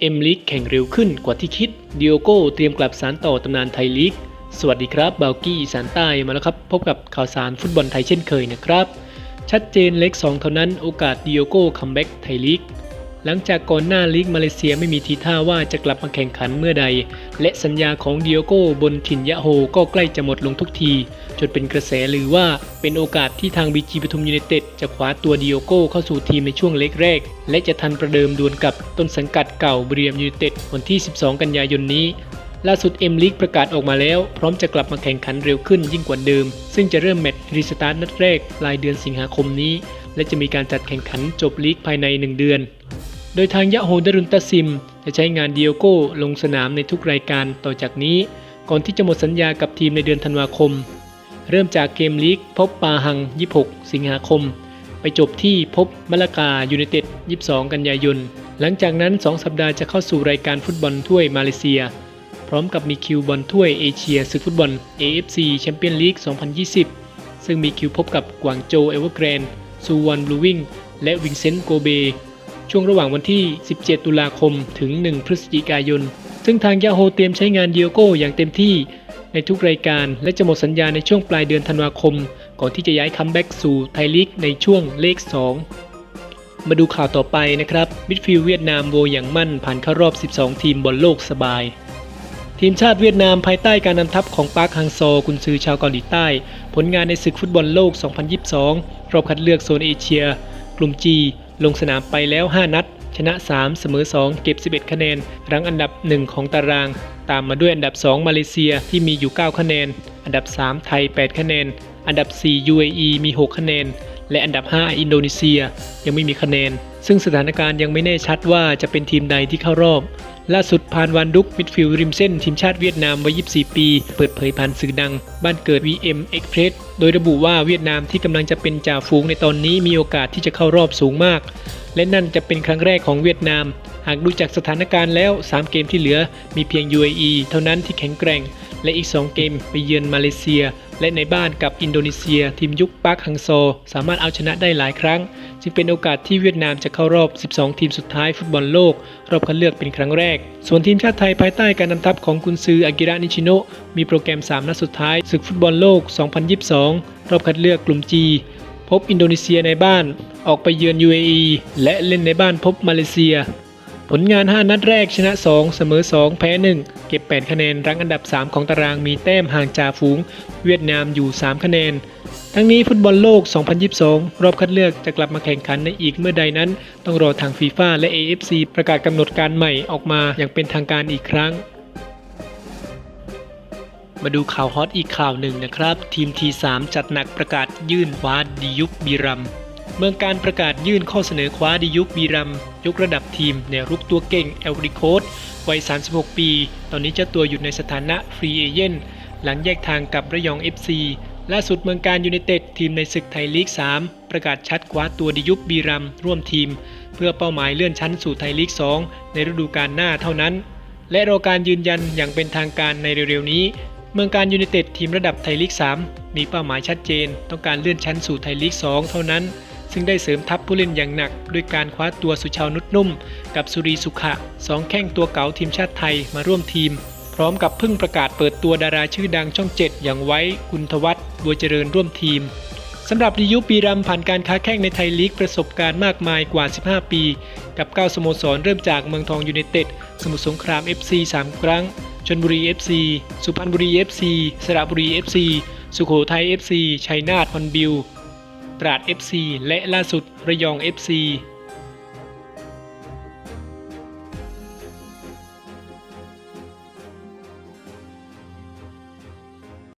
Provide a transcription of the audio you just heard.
เอ็มลีกแข่งเร็วขึ้นกว่าที่คิดดิโอโก้เตรียมกลับสารต่อตำนานไทยลีก สวัสดีครับบาวกี้สารใต้มาแล้วครับ พบกับข่าวสารฟุตบอลไทยเช่นเคยนะครับ ชัดเจนเล็ก 2 เท่านั้นโอกาสดิโอโก้คัมแบ็กไทยลีก หลังจากก่อนหน้าลีกมาเลเซียไม่มีทีท่าว่าจะกลับมาแข่งขันเมื่อใด และสัญญาของเดิโอโก้บนถิ่นยะโฮก็ใกล้จะหมดลงทุกทีจนเป็นกระแสลือว่าเป็นโอกาสที่ทางบีจีปทุมยูไนเต็ดจะคว้าตัวเดิโอโก้เข้าสู่ทีมในช่วงเล็กแรก และจะทันประเดิมดวลกับต้นสังกัดเก่าบรียมยูไนเต็ดวันที่ 12 กันยายนนี้ล่าสุดเอ็มลีกประกาศออกมาแล้ว พร้อมจะกลับมาแข่งขันเร็วขึ้นยิ่งกว่าเดิม ซึ่งจะเริ่มแมตช์รีสตาร์ทนัดแรกปลายเดือนสิงหาคมนี้ และจะมีการจัดแข่งขันจบลีกภายใน 1 เดือน โดยทางยะโฮดารุนตาซิม จะใช้งานเดิโอโก้ลงสนามในทุกรายการต่อจากนี้ ก่อนที่จะหมดสัญญากับทีมในเดือนธันวาคม เริ่มจากเกมลีกพบปาหัง 26 สิงหาคม ไปจบที่พบมะละกายูไนเต็ด 22 กันยายน หลังจากนั้น 2 สัปดาห์จะเข้าสู่รายการฟุตบอลถ้วยมาเลเซีย พร้อมกับมีคิวบอลถ้วยเอเชียศึกฟุตบอล AFC แชมเปี้ยนลีก 2020 ซึ่งมีคิวพบกับกวางโจเอเวอร์แกรนด์ซูวอนบลูวิงและวิงเซนต์โกเบ ช่วงระหว่างวันที่ 17 ตุลาคมถึง 1 พฤศจิกายน ซึ่งทางยาโฮเตรียมใช้งานเดียโก้อย่างเต็มที่ในทุกรายการและจะหมดสัญญาในช่วงปลายเดือนธันวาคม ก่อนที่จะย้ายคัมแบ็กสู่ไทยลีกในช่วงเลข 2 มาดูข่าวต่อไปนะครับมิดฟิลด์เวียดนามโวอย่างมั่นผ่านเข้ารอบ 12 ทีมบอลโลกสบาย ทีมชาติเวียดนามภายใต้การนำทัพของปาร์คฮังโซกุนซือชาวเกาหลีใต้ ผลงานในศึกฟุตบอลโลก 2022 รอบคัดเลือกโซนเอเชีย กลุ่ม G ลงสนามไปแล้ว 5 นัด ชนะ 3 เสมอ 2 เก็บ 11 คะแนน รั้งอันดับ 1 ของตาราง ตามมาด้วยอันดับ 2 มาเลเซียที่มีอยู่ 9 คะแนน อันดับ 3 ไทย 8 คะแนน อันดับ 4 UAE มี 6 คะแนน และอันดับ 5 อินโดนีเซียยังไม่มีคะแนน ซึ่งสถานการณ์ยังไม่แน่ชัดว่าจะเป็นทีมใดที่เข้ารอบ ล่าสุดพานวันดุกมิดฟิลด์ริมเส้นทีมชาติเวียดนามวัย 24 ปี เปิดเผยผ่านสื่อดัง บ้านเกิด VM Express โดยระบุว่าเวียดนามที่กำลังจะเป็นจ่าฝูงในตอนนี้มีโอกาสที่จะเข้ารอบสูงมาก และนั่นจะเป็นครั้งแรกของเวียดนาม หากดูจากสถานการณ์แล้ว 3 เกมที่เหลือมีเพียง UAE เท่านั้นที่แข็งแกร่ง และอีก 2 เกมไปเยือนมาเลเซีย และในบ้านกับอินโดนีเซีย ทีมยุคปาร์คฮังโซ สามารถเอาชนะได้หลายครั้ง จึงเป็นโอกาสที่เวียดนามจะเข้ารอบ 12 ทีมสุดท้ายฟุตบอลโลก รอบคัดเลือกเป็นครั้งแรก ส่วนทีมชาติไทยภายใต้การนำทัพของกุนซืออากิระนิชิโนะมีโปรแกรม 3 นัดสุดท้ายศึกฟุตบอลโลก 2022 รอบคัดเลือกกลุ่ม G พบอินโดนีเซียในบ้าน ออกไปเยือน UAE และเล่นในบ้านพบมาเลเซีย ผลงาน 5 นัดแรกชนะ 2 เสมอ 2 แพ้ 1 เก็บ 8 คะแนน รั้งอันดับ 3 ของตารางมีแต้มห่างจ่าฝูง เวียดนามอยู่ 3 คะแนน ทั้งนี้ฟุตบอลโลก 2022 รอบคัดเลือกจะกลับมาแข่งขันในอีกเมื่อใดนั้น ต้องรอทางฟีฟ่าและ AFC ประกาศกำหนดการใหม่ออกมาอย่างเป็นทางการอีกครั้ง มาดูข่าวฮอตอีกข่าวหนึ่งนะครับ ทีม T3 จัดหนักประกาศยื่นคว้าดียุคบีรัม เมืองการประกาศยื่นข้อเสนอคว้าดียุคบีรัม ยกระดับทีมแนรุกตัวเก่งเอลริโคสวัย 36 ปี ตอนนี้เจ้าตัวอยู่ในสถานะฟรีเอเย่นหลังแยกทางกับระยอง FC ล่าสุดเมืองการยูไนเต็ดทีมในศึกไทยลีก 3 ประกาศชัดคว้าตัวดิยุคบีรัม ร่วมทีม เพื่อเป้าหมายเลื่อนชั้นสู่ไทยลีก 2 ในฤดูกาลหน้าเท่านั้น และรอการยืนยันอย่างเป็นทางการในเร็วๆนี้ เมืองการยูไนเต็ดทีมระดับไทยลีก 3 มีเป้าหมายชัดเจน ต้องการเลื่อนชั้นสู่ไทยลีก 2 เท่านั้น ซึ่งได้เสริมทัพผู้เล่นอย่างหนัก ด้วยการคว้าตัวสุชาวนุชนุ่ม กับสุรีสุขะสองแข้งตัวเก๋าทีมชาติไทยมาร่วมทีม พร้อมกับเพิ่งประกาศเปิดตัวดาราชื่อดังช่อง7อย่างไว้กุณทวัฒน์บัวเจริญร่วมทีมสำหรับดิยุปีรัมผ่านการค้าแข่งในไทยลีกประสบการณ์มากมายกว่า 15 ปี กับ 9 สโมสรเริ่มจากเมืองทองยูไนเต็ด สมุทรสงคราม FC 3 ครั้ง ชนบุรี FC สุพรรณบุรี FC สระบุรี FC สุโขทัย FC ชัยนาทฮอนบิล ราด FC และล่าสุดระยอง FC